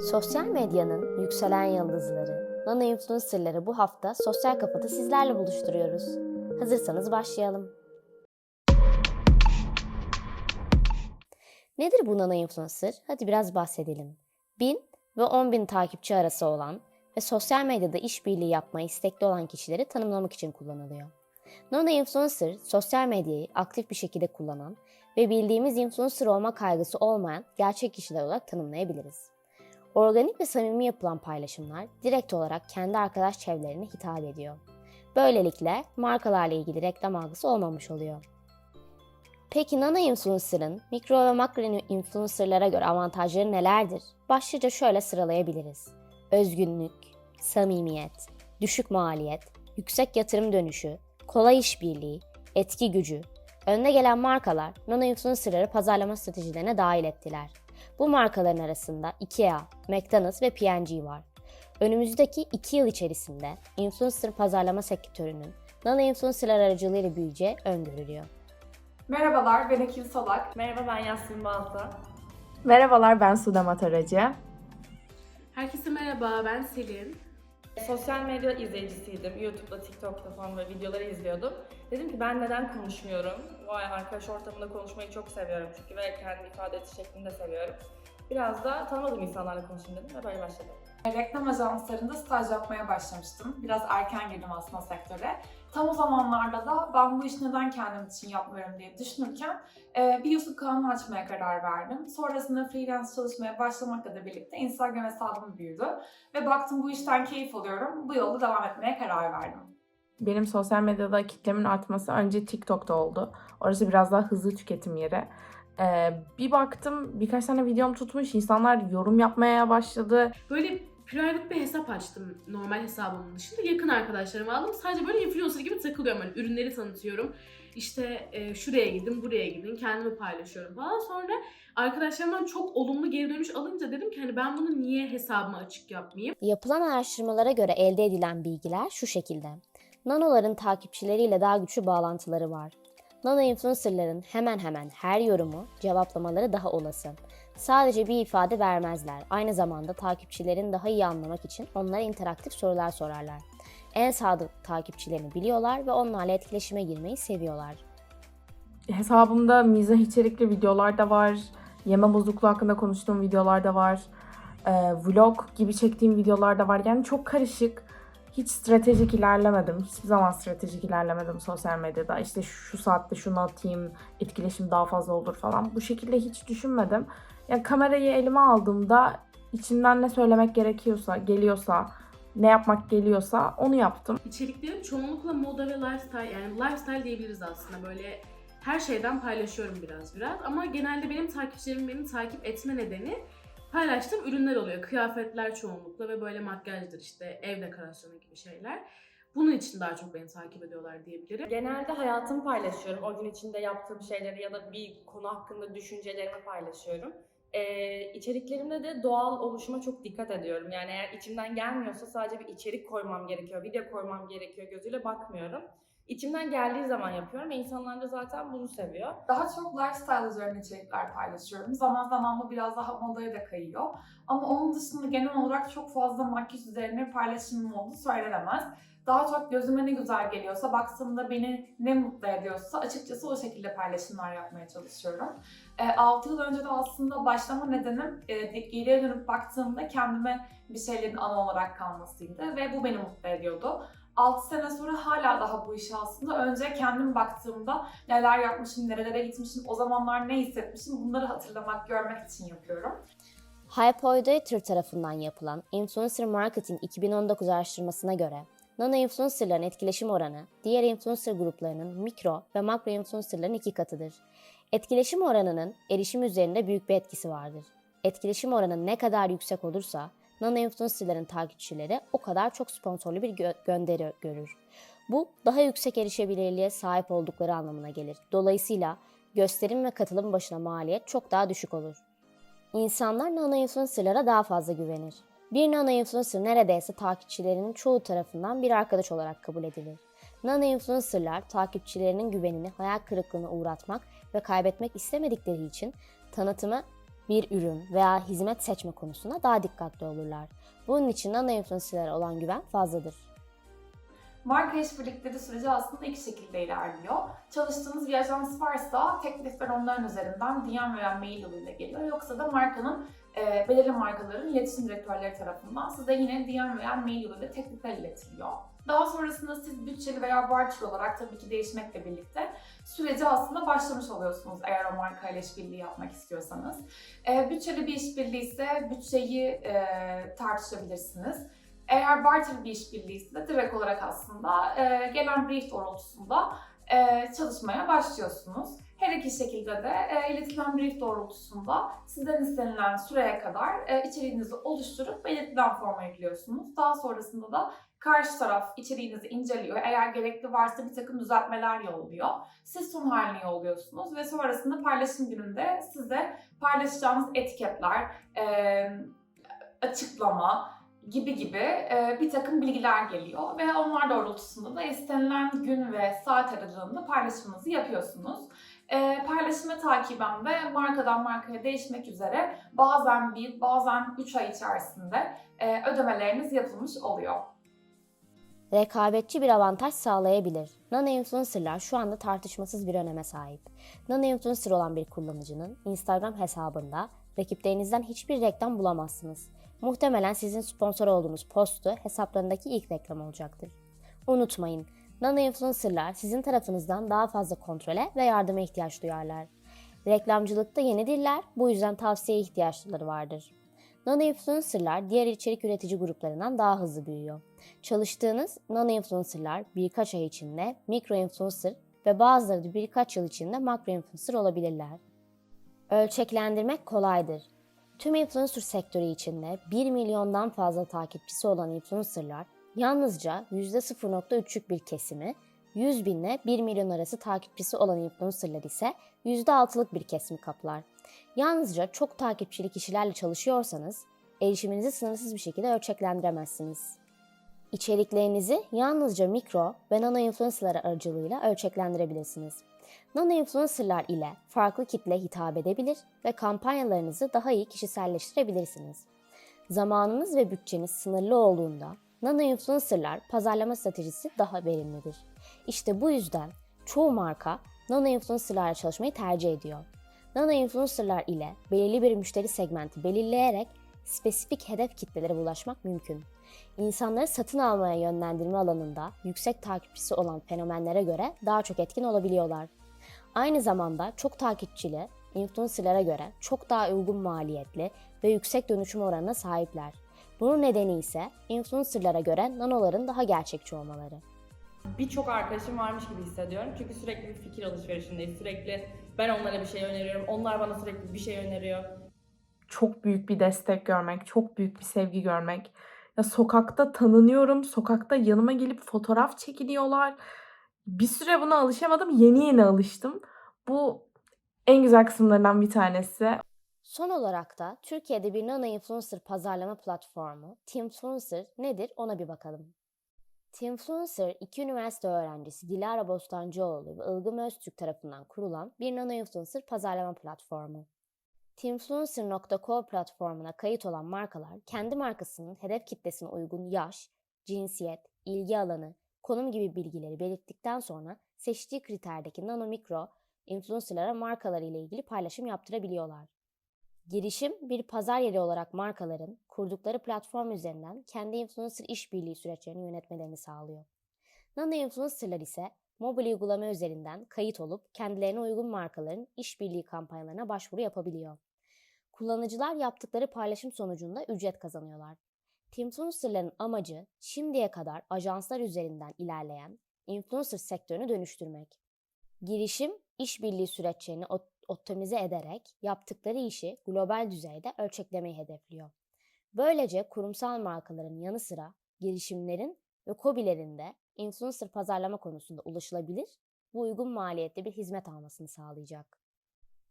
Sosyal medyanın yükselen yıldızları, nano influencerları bu hafta Sosyal Kafat'ı sizlerle buluşturuyoruz. Hazırsanız başlayalım. Nedir bu nano influencer? Hadi biraz bahsedelim. 1000 ve 10.000 takipçi arası olan ve sosyal medyada işbirliği yapmaya istekli olan kişileri tanımlamak için kullanılıyor. Nano influencer, sosyal medyayı aktif bir şekilde kullanan ve bildiğimiz influencer olma kaygısı olmayan gerçek kişiler olarak tanımlayabiliriz. Organik ve samimi yapılan paylaşımlar direkt olarak kendi arkadaş çevrelerine hitap ediyor. Böylelikle markalarla ilgili reklam algısı olmamış oluyor. Peki nano influencer'ın mikro ve makro influencer'lara göre avantajları nelerdir? Başlıca şöyle sıralayabiliriz. Özgünlük, samimiyet, düşük maliyet, yüksek yatırım dönüşü, kolay işbirliği, etki gücü, önde gelen markalar nano influencer'ları pazarlama stratejilerine dahil ettiler. Bu markaların arasında IKEA, McDonald's ve P&G var. Önümüzdeki 2 yıl içerisinde influencer pazarlama sektörünün nano influencer'lar aracılığıyla büyüyeceği öngörülüyor. Merhabalar, ben Ekin Salak. Merhaba ben Yasmin Balta. Merhabalar ben Suda Mataracı. Herkese merhaba, ben Selin. Sosyal medya izleyicisiydim. YouTube'da, TikTok'ta falan böyle videoları izliyordum. Dedim ki ben neden konuşmuyorum? Vay arkadaş ortamında konuşmayı çok seviyorum çünkü ve kendi ifade ediş şeklini de seviyorum. Biraz da tanımadığım insanlarla konuşayım dedim ve böyle başladım. Reklam ajanslarında staj yapmaya başlamıştım. Biraz erken girdim aslında sektöre. Tam o zamanlarda da ben bu işi neden kendim için yapmıyorum diye düşünürken e, bir YouTube kanalı açmaya karar verdim. Sonrasında freelance çalışmaya başlamakla da birlikte Instagram hesabım büyüdü. Ve baktım bu işten keyif alıyorum. Bu yolda devam etmeye karar verdim. Benim sosyal medyada kitlemin artması önce TikTok'ta oldu. Orası biraz daha hızlı tüketim yeri. Ee, bir baktım birkaç tane videom tutmuş. insanlar yorum yapmaya başladı. Böyle private bir hesap açtım normal hesabımın dışında. Yakın arkadaşlarımı aldım. Sadece böyle influencer gibi takılıyorum. Böyle ürünleri tanıtıyorum. İşte e, şuraya gidin, buraya gidin, kendimi paylaşıyorum falan. Sonra arkadaşlarımdan çok olumlu geri dönüş alınca dedim ki hani ben bunu niye hesabıma açık yapmayayım? Yapılan araştırmalara göre elde edilen bilgiler şu şekilde. Nanoların takipçileriyle daha güçlü bağlantıları var. Nano influencerların hemen hemen her yorumu cevaplamaları daha olası. Sadece bir ifade vermezler. Aynı zamanda takipçilerini daha iyi anlamak için onlara interaktif sorular sorarlar. En sadık takipçilerini biliyorlar ve onlarla etkileşime girmeyi seviyorlar. Hesabımda mizah içerikli videolar da var. Yeme bozukluğu hakkında konuştuğum videolar da var. Ee, vlog gibi çektiğim videolar da var. Yani çok karışık. Hiç stratejik ilerlemedim. Hiçbir zaman stratejik ilerlemedim sosyal medyada. İşte şu saatte şunu atayım, etkileşim daha fazla olur falan. Bu şekilde hiç düşünmedim. Yani kamerayı elime aldığımda içimden ne söylemek gerekiyorsa, geliyorsa, ne yapmak geliyorsa onu yaptım. İçeriklerim çoğunlukla moda ve lifestyle yani lifestyle diyebiliriz aslında böyle her şeyden paylaşıyorum biraz biraz ama genelde benim takipçilerim beni takip etme nedeni paylaştığım ürünler oluyor. Kıyafetler çoğunlukla ve böyle makyajdır işte ev dekorasyonu gibi şeyler. Bunun için daha çok beni takip ediyorlar diyebilirim. Genelde hayatımı paylaşıyorum. O gün içinde yaptığım şeyleri ya da bir konu hakkında düşüncelerimi paylaşıyorum. Ee, içeriklerimde de doğal oluşuma çok dikkat ediyorum. Yani eğer içimden gelmiyorsa sadece bir içerik koymam gerekiyor, video koymam gerekiyor gözüyle bakmıyorum. İçimden geldiği zaman yapıyorum ve insanlar da zaten bunu seviyor. Daha çok lifestyle üzerine içerikler paylaşıyorum. Zaman zaman bu biraz daha modaya da kayıyor. Ama onun dışında genel olarak çok fazla makyaj üzerine paylaşımım olduğu söylenemez. Daha çok gözüme ne güzel geliyorsa, baktığımda beni ne mutlu ediyorsa açıkçası o şekilde paylaşımlar yapmaya çalışıyorum. E, 6 yıl önce de aslında başlama nedenim e, geriye dönüp baktığımda kendime bir şeylerin ana olarak kalmasıydı ve bu beni mutlu ediyordu. 6 sene sonra hala daha bu işi aslında önce kendim baktığımda neler yapmışım, nerelere gitmişim, o zamanlar ne hissetmişim bunları hatırlamak, görmek için yapıyorum. Hypoidator tarafından yapılan Influencer Marketing 2019 araştırmasına göre nano influencerların etkileşim oranı diğer influencer gruplarının mikro ve makro influencerların iki katıdır. Etkileşim oranının erişim üzerinde büyük bir etkisi vardır. Etkileşim oranı ne kadar yüksek olursa nano influencerların takipçileri o kadar çok sponsorlu bir gö- gönderi görür. Bu daha yüksek erişebilirliğe sahip oldukları anlamına gelir. Dolayısıyla gösterim ve katılım başına maliyet çok daha düşük olur. İnsanlar nano influencerlara daha fazla güvenir. Bir nano influencer neredeyse takipçilerinin çoğu tarafından bir arkadaş olarak kabul edilir. Nano influencerlar takipçilerinin güvenini hayal kırıklığına uğratmak ve kaybetmek istemedikleri için tanıtımı bir ürün veya hizmet seçme konusunda daha dikkatli olurlar. Bunun için nano influencerlara olan güven fazladır. Marka işbirlikleri süreci aslında iki şekilde ilerliyor. Çalıştığınız bir ajans varsa teklifler onların üzerinden DM veya mail yoluyla geliyor. Yoksa da markanın, e, belirli markaların iletişim direktörleri tarafından size yine DM veya mail yoluyla teklifler iletiliyor. Daha sonrasında siz bütçeli veya barter olarak tabii ki değişmekle birlikte süreci aslında başlamış oluyorsunuz eğer o markayla işbirliği yapmak istiyorsanız. E, bütçeli bir işbirliği ise bütçeyi e, tartışabilirsiniz. Eğer barter bir işbirliği ise direkt olarak aslında e, gelen brief doğrultusunda e, çalışmaya başlıyorsunuz. Her iki şekilde de e, iletilen brief doğrultusunda sizden istenilen süreye kadar e, içeriğinizi oluşturup belirtilen forma yüklüyorsunuz. Daha sonrasında da karşı taraf içeriğinizi inceliyor. Eğer gerekli varsa bir takım düzeltmeler yolluyor. Siz son halini yolluyorsunuz ve sonrasında paylaşım gününde size paylaşacağınız etiketler, açıklama, gibi gibi e, bir takım bilgiler geliyor ve onlar doğrultusunda da istenilen gün ve saat aralığında paylaşımınızı yapıyorsunuz. E, paylaşımı takiben de markadan markaya değişmek üzere bazen bir, bazen 3 ay içerisinde e, ödemeleriniz yapılmış oluyor. Rekabetçi bir avantaj sağlayabilir. Nano influencerlar şu anda tartışmasız bir öneme sahip. Nano influencer olan bir kullanıcının Instagram hesabında rakiplerinizden hiçbir reklam bulamazsınız. Muhtemelen sizin sponsor olduğunuz postu hesaplarındaki ilk reklam olacaktır. Unutmayın, nano influencerlar sizin tarafınızdan daha fazla kontrole ve yardıma ihtiyaç duyarlar. Reklamcılıkta yenidirler, bu yüzden tavsiyeye ihtiyaçları vardır. Nano influencerlar diğer içerik üretici gruplarından daha hızlı büyüyor. Çalıştığınız nano influencerlar birkaç ay içinde mikro influencer ve bazıları da birkaç yıl içinde makro influencer olabilirler. Ölçeklendirmek kolaydır. Tüm influencer sektörü içinde 1 milyondan fazla takipçisi olan influencerlar yalnızca %0.3'lük bir kesimi, 100 binle 1 milyon arası takipçisi olan influencerlar ise %6'lık bir kesimi kaplar. Yalnızca çok takipçili kişilerle çalışıyorsanız erişiminizi sınırsız bir şekilde ölçeklendiremezsiniz. İçeriklerinizi yalnızca mikro ve nano influencerlar aracılığıyla ölçeklendirebilirsiniz. Nano influencerlar ile farklı kitle hitap edebilir ve kampanyalarınızı daha iyi kişiselleştirebilirsiniz. Zamanınız ve bütçeniz sınırlı olduğunda nano influencerlar pazarlama stratejisi daha verimlidir. İşte bu yüzden çoğu marka nano influencerlarla çalışmayı tercih ediyor. Nano influencerlar ile belirli bir müşteri segmenti belirleyerek spesifik hedef kitlelere ulaşmak mümkün. İnsanları satın almaya yönlendirme alanında yüksek takipçisi olan fenomenlere göre daha çok etkin olabiliyorlar. Aynı zamanda çok takipçili influencerlara göre çok daha uygun maliyetli ve yüksek dönüşüm oranına sahipler. Bunun nedeni ise influencerlara göre nanoların daha gerçekçi olmaları. Birçok arkadaşım varmış gibi hissediyorum. Çünkü sürekli bir fikir alışverişindeyiz. Sürekli ben onlara bir şey öneriyorum. Onlar bana sürekli bir şey öneriyor. çok büyük bir destek görmek, çok büyük bir sevgi görmek. Ya sokakta tanınıyorum, sokakta yanıma gelip fotoğraf çekiliyorlar. Bir süre buna alışamadım, yeni yeni alıştım. Bu en güzel kısımlarından bir tanesi. Son olarak da Türkiye'de bir nano influencer pazarlama platformu Teamfluencer nedir ona bir bakalım. Teamfluencer iki üniversite öğrencisi Dilara Bostancıoğlu ve Ilgım Öztürk tarafından kurulan bir nano influencer pazarlama platformu. Teamfluencer.co platformuna kayıt olan markalar kendi markasının hedef kitlesine uygun yaş, cinsiyet, ilgi alanı, konum gibi bilgileri belirttikten sonra seçtiği kriterdeki nano mikro influencerlara markaları ile ilgili paylaşım yaptırabiliyorlar. Girişim bir pazar yeri olarak markaların kurdukları platform üzerinden kendi influencer işbirliği süreçlerini yönetmelerini sağlıyor. Nano influencerlar ise mobil uygulama üzerinden kayıt olup kendilerine uygun markaların işbirliği kampanyalarına başvuru yapabiliyor. Kullanıcılar yaptıkları paylaşım sonucunda ücret kazanıyorlar. Influencerların amacı şimdiye kadar ajanslar üzerinden ilerleyen influencer sektörünü dönüştürmek. Girişim işbirliği süreçlerini optimize ederek yaptıkları işi global düzeyde ölçeklemeyi hedefliyor. Böylece kurumsal markaların yanı sıra girişimlerin ve KOBİ'lerin de influencer pazarlama konusunda ulaşılabilir ve uygun maliyette bir hizmet almasını sağlayacak.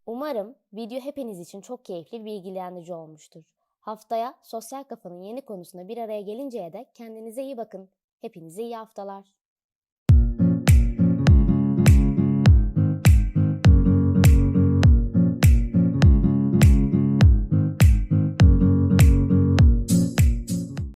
Umarım video hepiniz için çok keyifli ve bilgilendirici olmuştur. Haftaya Sosyal Kafa'nın yeni konusunda bir araya gelinceye dek kendinize iyi bakın. Hepinize iyi haftalar.